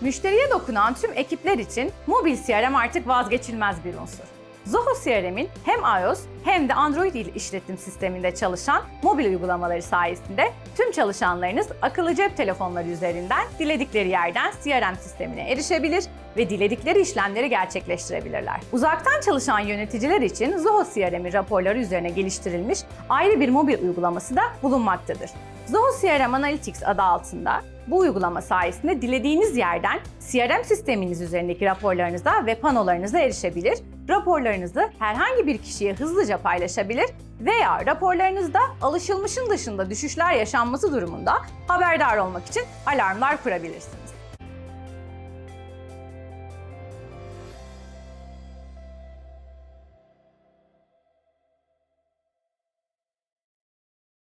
Müşteriye dokunan tüm ekipler için mobil CRM artık vazgeçilmez bir unsur. Zoho CRM'in hem iOS hem de Android işletim sisteminde çalışan mobil uygulamaları sayesinde tüm çalışanlarınız akıllı cep telefonları üzerinden diledikleri yerden CRM sistemine erişebilir ve diledikleri işlemleri gerçekleştirebilirler. Uzaktan çalışan yöneticiler için Zoho CRM'in raporları üzerine geliştirilmiş ayrı bir mobil uygulaması da bulunmaktadır. Zoho CRM Analytics adı altında bu uygulama sayesinde dilediğiniz yerden CRM sisteminiz üzerindeki raporlarınıza ve panolarınıza erişebilir, raporlarınızı herhangi bir kişiye hızlıca paylaşabilir veya raporlarınızda alışılmışın dışında düşüşler yaşanması durumunda haberdar olmak için alarmlar kurabilirsiniz.